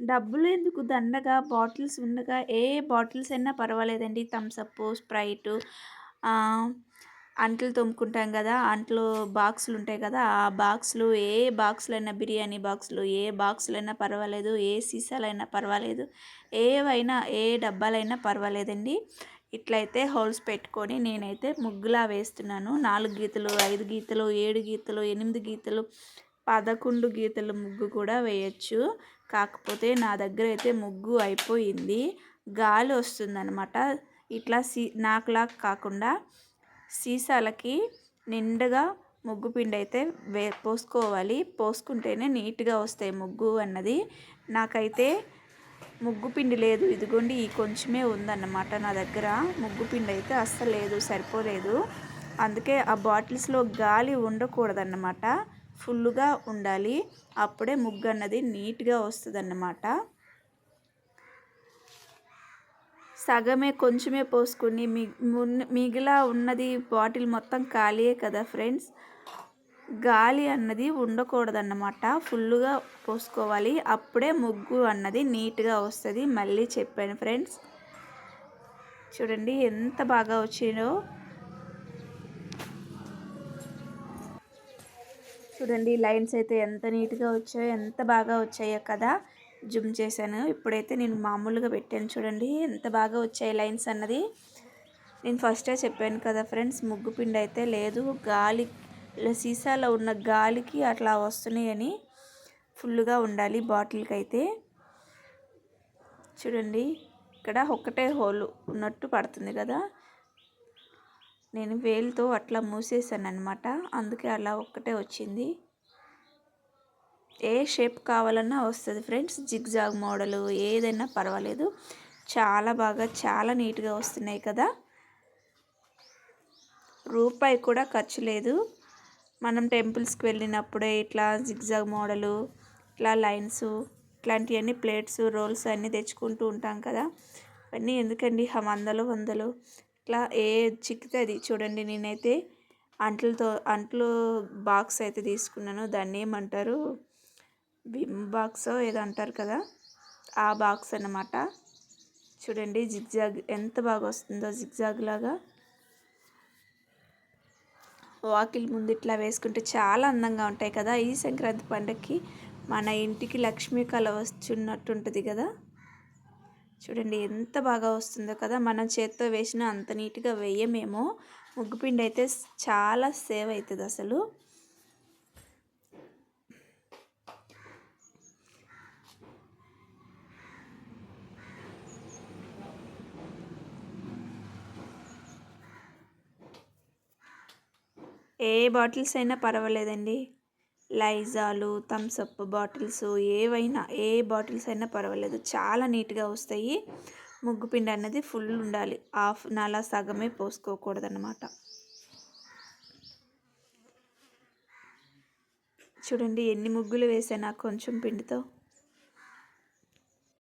డబ్బులు ఎందుకు దండగా? బాటిల్స్ ఉండగా? ఏ బాటిల్స్ అయినా పర్వాలేదండి థమ్సప్ స్ప్రైటు అంట్లు తోముకుంటాం కదా? అంట్లు బాక్సులు ఉంటాయి కదా? ఆ బాక్సులు ఏ బాక్సులు అయినా బిర్యానీ బాక్సులు ఏ బాక్సులు అయినా పర్వాలేదు ఏ సీసాలైనా పర్వాలేదు ఏవైనా ఏ డబ్బాలైనా పర్వాలేదండి. ఇట్లయితే హోల్స్ పెట్టుకొని నేనైతే ముగ్గులా వేస్తున్నాను. నాలుగు గీతలు ఐదు గీతలు ఏడు గీతలు ఎనిమిది గీతలు పదకొండు గీతలు ముగ్గు కూడా వేయచ్చు. కాకపోతే నా దగ్గర అయితే ముగ్గు అయిపోయింది. గాలి వస్తుందనమాట ఇట్లా సీ నాకులా కాకుండా సీసాలకి నిండుగా ముగ్గు పిండి అయితే వే పోసుకోవాలి. పోసుకుంటేనే నీట్గా వస్తాయి ముగ్గు అన్నది. నాకైతే ముగ్గు పిండి లేదు. ఇదిగోండి ఈ కొంచెమే ఉందన్నమాట నా దగ్గర. ముగ్గు పిండి అయితే అస్సలు లేదు సరిపోలేదు. అందుకే ఆ బాటిల్స్లో గాలి ఉండకూడదన్నమాట. ఫుల్గా ఉండాలి. అప్పుడే ముగ్గు అన్నది నీట్గా వస్తుంది అన్నమాట సగమే కొంచెమే పోసుకొని మిగిలా ఉన్నది బాటిల్ మొత్తం ఖాళీయే కదా ఫ్రెండ్స్. గాలి అన్నది ఉండకూడదన్నమాట. ఫుల్గా పోసుకోవాలి. అప్పుడే ముగ్గు అన్నది నీట్గా వస్తుంది. మళ్ళీ చెప్పాను ఫ్రెండ్స్. చూడండి ఎంత బాగా వచ్చిందో. చూడండి లైన్స్ అయితే ఎంత నీట్గా వచ్చాయో ఎంత బాగా వచ్చాయో కదా. జుమ్ చేశాను. ఇప్పుడైతే నేను మామూలుగా పెట్టాను చూడండి ఎంత బాగా వచ్చాయి లైన్స్ అన్నది. నేను ఫస్టే చెప్పాను కదా ఫ్రెండ్స్ ముగ్గు పిండి అయితే లేదు. గాలి సీసాలో ఉన్న గాలికి అట్లా వస్తున్నాయని ఫుల్గా ఉండాలి బాటిల్కి అయితే చూడండి ఇక్కడ ఒక్కటే హోల్ ఉన్నట్టు పడుతుంది కదా. నేను వేలుతో అట్లా మూసేసాను అనమాట అందుకే అలా ఒక్కటే వచ్చింది. ఏ షేప్ కావాలన్నా వస్తుంది ఫ్రెండ్స్. జిగ్జాగ్ మోడలు ఏదైనా పర్వాలేదు. చాలా బాగా చాలా నీట్గా వస్తున్నాయి కదా. రూపాయి కూడా ఖర్చు లేదు. మనం టెంపుల్స్కి వెళ్ళినప్పుడే ఇట్లా జిగ్జాగ్ మోడలు ఇట్లా లైన్స్ ఇట్లాంటివన్నీ ప్లేట్స్ రోల్స్ అన్నీ తెచ్చుకుంటూ ఉంటాం కదా. అవన్నీ ఎందుకండి? వందలు వందలు. ఇట్లా ఏ చిక్కితే అది చూడండి నేనైతే అంట్లతో అంట్లు బాక్స్ అయితే తీసుకున్నాను. దాన్ని ఏమంటారు? విమ్ బాక్స్ ఏదో అంటారు కదా? ఆ బాక్స్ అన్నమాట. చూడండి జిగ్జాగ్ ఎంత బాగా వస్తుందో జిగ్జాగ్ లాగా. వాకిల్ ముందు ఇట్లా వేసుకుంటే చాలా అందంగా ఉంటాయి కదా? ఈ సంక్రాంతి పండగకి మన ఇంటికి లక్ష్మీ కళ వచ్చున్నట్టుంటుంది కదా? చూడండి ఎంత బాగా వస్తుందో కదా. మనం చేత్తో వేసిన అంత నీట్గా వేయమేమో. ముగ్గుపిండి అయితే చాలా సేవ్ అవుతుంది అసలు. ఏ బాటిల్స్ అయినా పర్వాలేదండి. లైజాలు థమ్సప్ బాటిల్స్ ఏవైనా ఏ బాటిల్స్ అయినా పర్వాలేదు. చాలా నీట్గా వస్తాయి. ముగ్గు పిండి అన్నది ఫుల్ ఉండాలి. హాఫ్ నాలా సగమే పోసుకోకూడదు అన్నమాట చూడండి ఎన్ని ముగ్గులు వేసాను కొంచెం పిండితో.